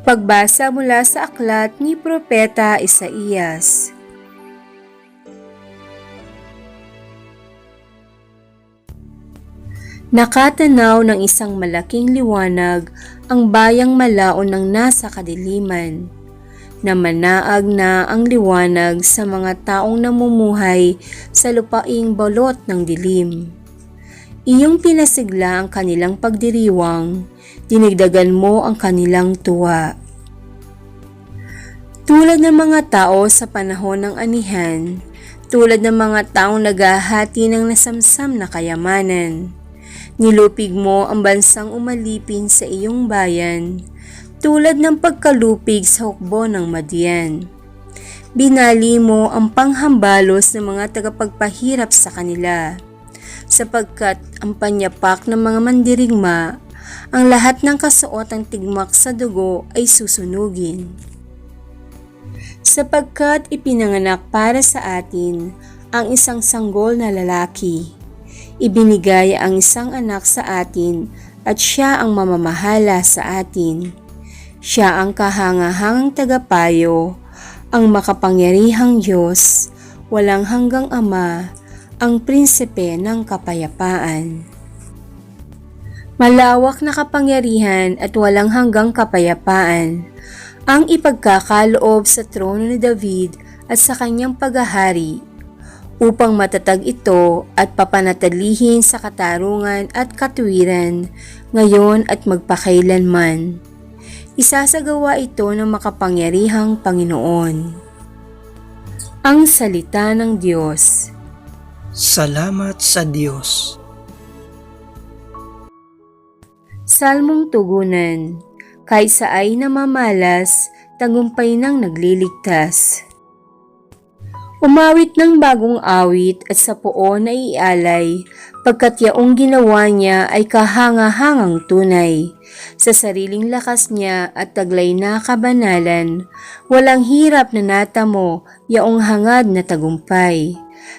Pagbasa mula sa aklat ni Propeta Isaías. Nakatanaw ng isang malaking liwanag ang bayang malaon ng nasa kadiliman. Namanaag na ang liwanag sa mga taong namumuhay sa lupaing balot ng dilim. Iyong pinasigla ang kanilang pagdiriwang, dinigdagan mo ang kanilang tuwa. Tulad ng mga tao sa panahon ng anihan, tulad ng mga taong naghahati ng nasamsam na kayamanan. Nilupig mo ang bansang umalipin sa iyong bayan, tulad ng pagkalupig sa hukbo ng Madian. Binali mo ang panghambalos ng mga tagapagpahirap sa kanila, sapagkat ang panyapak ng mga mandirigma, ang lahat ng kasuotang tigmak sa dugo ay susunugin. Sapagkat ipinanganak para sa atin ang isang sanggol na lalaki, ibinigay ang isang anak sa atin at siya ang mamamahala sa atin. Siya ang kahangahangang tagapayo, ang makapangyarihang Diyos, walang hanggang Ama, ang prinsipe ng kapayapaan. Malawak na kapangyarihan at walang hanggang kapayapaan ang ipagkakaloob sa trono ni David at sa kanyang paghahari upang matatag ito at papanatalihin sa katarungan at katuwiran ngayon at magpakailanman. Isasagawa ito ng makapangyarihang Panginoon. Ang Salita ng Diyos Salamat sa Diyos. Salmong Tugunan Kaysa ay namamalas, tagumpay ng nagliligtas. Umawit ng bagong awit at sa poon ay ialay, pagkat yaong ginawa niya ay kahanga-hangang tunay. Sa sariling lakas niya at taglay na kabanalan, walang hirap na natamo yaong hangad na tagumpay.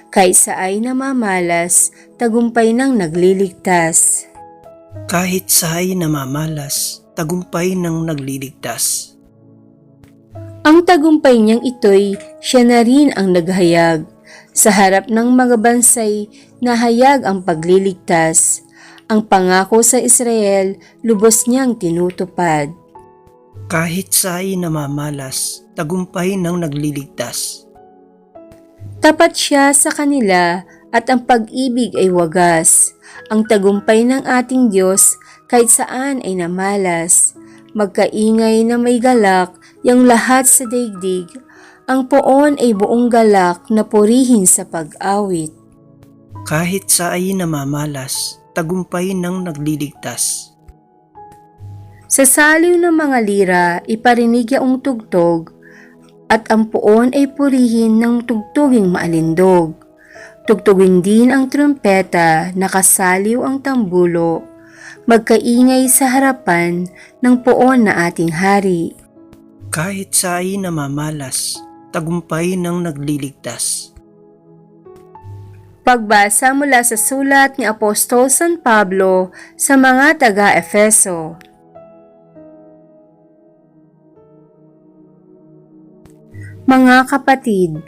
Kaysa ay namamalas, tagumpay ng nagliligtas. Kahit sa'y namamalas, tagumpay ng nagliligtas. Ang tagumpay niyang ito'y siya na rin ang naghayag. Sa harap ng mga bansay, nahayag ang pagliligtas. Ang pangako sa Israel, lubos niyang tinutupad. Kahit sa'y namamalas, tagumpay ng nagliligtas. Tapat siya sa kanila at ang pag-ibig ay wagas. Ang tagumpay ng ating Diyos kahit saan ay namalas. Magkaingay na may galak, yang lahat sa daigdig, ang poon ay buong galak na purihin sa pag-awit. Kahit sa'y namamalas, tagumpay ng nagliligtas. Sa saliw ng mga lira, iparinig yaong tugtog, at ang poon ay purihin ng tugtuging maalindog. Tugtugin din ang trumpeta, nakasaliw ang tambulo, magkaingay sa harapan ng poon na ating hari. Kahit sa'y namamalas, tagumpay ng nagliligtas. Pagbasa mula sa sulat ni Apostol San Pablo sa mga taga-Efeso. Mga kapatid,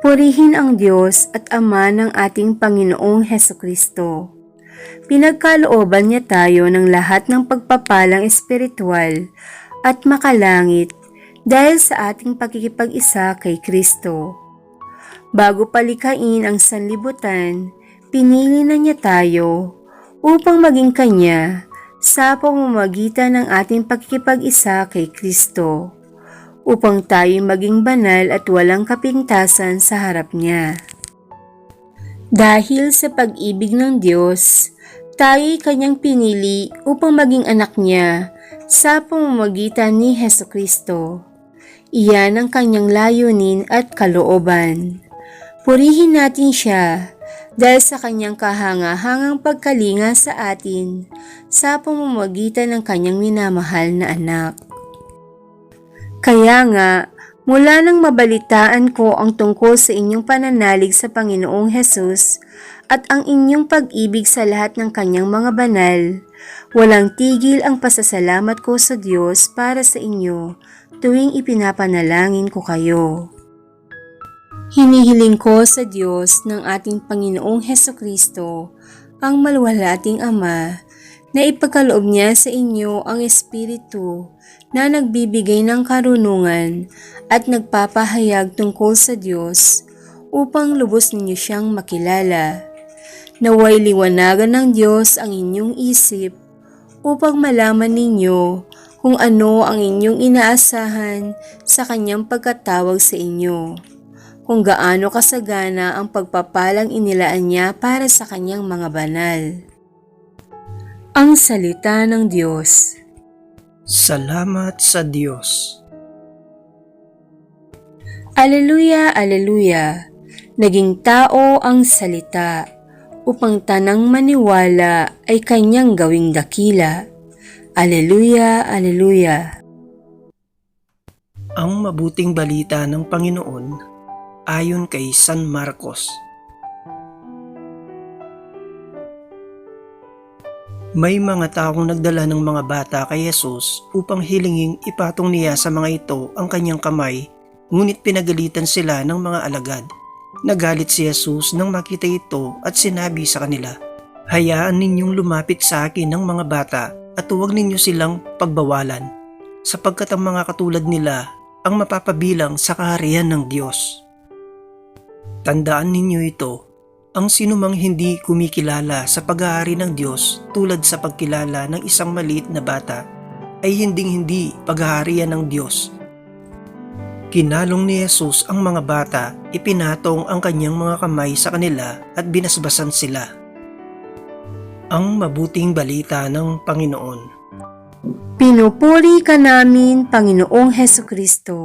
purihin ang Diyos at Ama ng ating Panginoong Heso Kristo. Pinagkalooban niya tayo ng lahat ng pagpapalang espiritual at makalangit dahil sa ating pagkikipag-isa kay Kristo. Bago palikain ang sanlibutan, pinili na niya tayo upang maging Kanya sa pamamagitan ng ating pagkikipag-isa kay Kristo, upang tayo maging banal at walang kapintasan sa harap niya. Dahil sa pag-ibig ng Diyos, tayo'y kanyang pinili upang maging anak niya sa pamamagitan ni Heso Kristo. Iyan ang kanyang layunin at kalooban. Purihin natin siya dahil sa kanyang kahanga-hangang pagkalinga sa atin sa pamamagitan ng kanyang minamahal na anak. Kaya nga, mula nang mabalitaan ko ang tungkol sa inyong pananalig sa Panginoong Hesus at ang inyong pag-ibig sa lahat ng kanyang mga banal, Walang tigil ang pasasalamat ko sa Diyos para sa inyo tuwing ipinapanalangin ko kayo. Hinihiling ko sa Diyos ng ating Panginoong Heso Kristo, ang malwalating Ama, na ipagkaloob niya sa inyo ang Espiritu na nagbibigay ng karunungan at nagpapahayag tungkol sa Diyos upang lubos ninyo siyang makilala. Naway liwanagan ng Diyos ang inyong isip upang malaman ninyo kung ano ang inyong inaasahan sa kanyang pagkatawag sa inyo, kung gaano kasagana ang pagpapalang inilaan niya para sa kanyang mga banal. Ang Salita ng Diyos Salamat sa Diyos. Aleluya, Aleluya! Naging tao ang salita upang tanang maniwala ay kanyang gawing dakila. Aleluya, Aleluya! Ang mabuting balita ng Panginoon ayon kay San Marcos. May mga taong nagdala ng mga bata kay Jesus upang hilinging ipatong niya sa mga ito ang kanyang kamay, ngunit pinagalitan sila ng mga alagad. Nagalit si Jesus nang makita ito at sinabi sa kanila, Hayaan ninyong lumapit sa akin ng mga bata at huwag ninyo silang pagbawalan, sapagkat ang mga katulad nila ang mapapabilang sa kaharian ng Diyos. Tandaan ninyo ito, ang sinumang hindi kumikilala sa pag-aari ng Diyos tulad sa pagkilala ng isang maliit na bata ay hinding-hindi paghaharian ng Diyos. Kinalong ni Jesus ang mga bata, ipinatong ang kanyang mga kamay sa kanila at binasbasan sila. Ang mabuting balita ng Panginoon. Pinupuri ka namin, Panginoong Heso Kristo.